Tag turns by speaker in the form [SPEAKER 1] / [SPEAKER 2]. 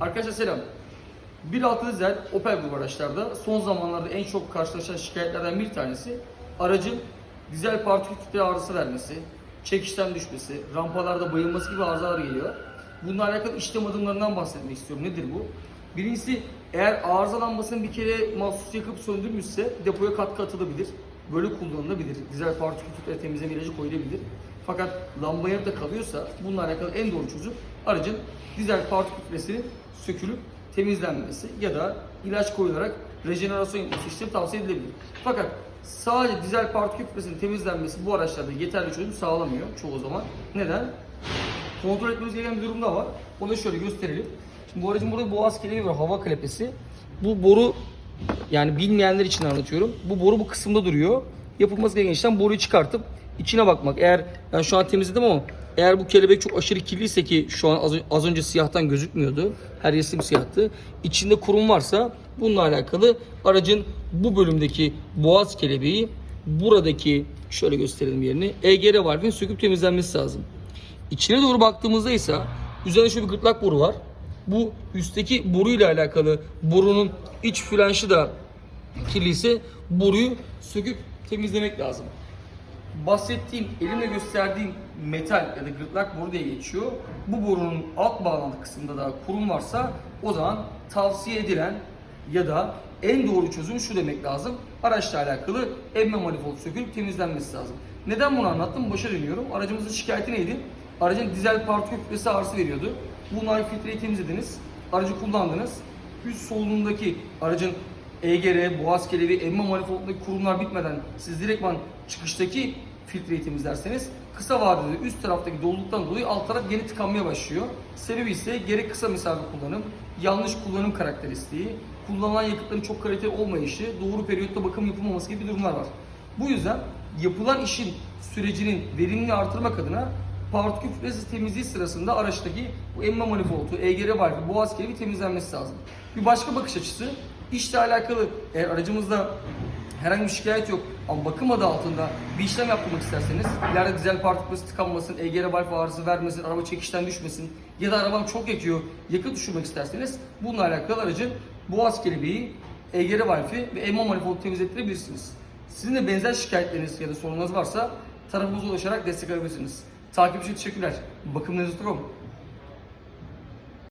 [SPEAKER 1] Arkadaşlar selam. 1.6 dizel Opel grubu araçlarda son zamanlarda en çok karşılaşılan şikayetlerden bir tanesi aracın dizel partikül filtre arızası vermesi, çekişten düşmesi, rampalarda bayılması gibi arızalar geliyor. Bununla alakalı işlem adımlarından bahsetmek istiyorum. Nedir bu? Birincisi eğer arıza bir kere mahsus yakıp söndürmüşse depoya katkı atılabilir. Böyle kullanılabilir. Dizel partikül filtre temizleme ilacı koyulabilir. Fakat lamba yanıp kalıyorsa bununla alakalı en doğru çözüm aracın dizel partikül filtresinin sökülüp temizlenmesi ya da ilaç koyularak rejenerasyon yapması işlemi tavsiye edilebilir. Fakat sadece dizel partikül filtresinin temizlenmesi bu araçlarda yeterli çözüm sağlamıyor çoğu zaman. Neden? Kontrol etmemiz gereken bir durum da var. Onu da şöyle gösterelim. Şimdi bu aracın burada boğaz kelebeği var, hava klepesi. Bu boru yani bilmeyenler için anlatıyorum. Bu boru bu kısımda duruyor. Yapılması gereken işlem boruyu çıkartıp içine bakmak. Eğer ben şu an temizledim ama eğer bu kelebek çok aşırı kirliyse ki şu an az, az önce siyahtan gözükmüyordu. Her yer siyahtı. İçinde kurum varsa bununla alakalı aracın bu bölümdeki boğaz kelebeği buradaki şöyle gösterelim yerini. EGR valvinin söküp temizlenmesi lazım. İçine doğru baktığımızda ise üzerinde şöyle bir gırtlak boru var. Bu üstteki boruyla alakalı borunun iç flanşı da kirliyse boruyu söküp temizlemek lazım. Bahsettiğim, elimle gösterdiğim metal ya da gırtlak boru diye geçiyor. Bu borunun alt bağlantı kısmında da kurum varsa o zaman tavsiye edilen ya da en doğru çözüm şu demek lazım. Araçla alakalı emme manifold sökülüp temizlenmesi lazım. Neden bunu anlattım? Başa dönüyorum. Aracımızın şikayeti neydi? Aracın dizel partikül filtresi ağrısı veriyordu. Bunlar filtreyi temizlediniz. Aracı kullandınız. Üst solunumdaki aracın EGR, boğaz kelevi, emme manifoldundaki kurumlar bitmeden siz direktman çıkıştaki filtreyi temizlerseniz kısa vadede üst taraftaki doluluktan dolayı alt taraf yeni tıkanmaya başlıyor. Sebebi ise gerek kısa mesafe kullanım, yanlış kullanım karakteristiği, kullanılan yakıtların çok kaliteli olmayışı, doğru periyotta bakım yapılmaması gibi durumlar var. Bu yüzden yapılan işin sürecinin verimini artırmak adına partikül filtresi temizliği sırasında araçtaki bu emme manifoldu, EGR valfi, boğaz kelebi temizlenmesi lazım. Bir başka bakış açısı, işle alakalı eğer aracımızda herhangi bir şikayet yok ama bakım adı altında bir işlem yaptırmak isterseniz ileride dizel partikülesi tıkanmasın, EGR valfi arızası vermesin, araba çekişten düşmesin ya da arabam çok yakıyor, yakıt düşürmek isterseniz bununla alakalı aracın boğaz kelebeği, EGR valfi ve emme manifoldu temizlettirebilirsiniz. Sizin de benzer şikayetleriniz ya da sorunlarınız varsa tarafımıza ulaşarak destek alabilirsiniz. Takip için teşekkürler. Bakımlarınızı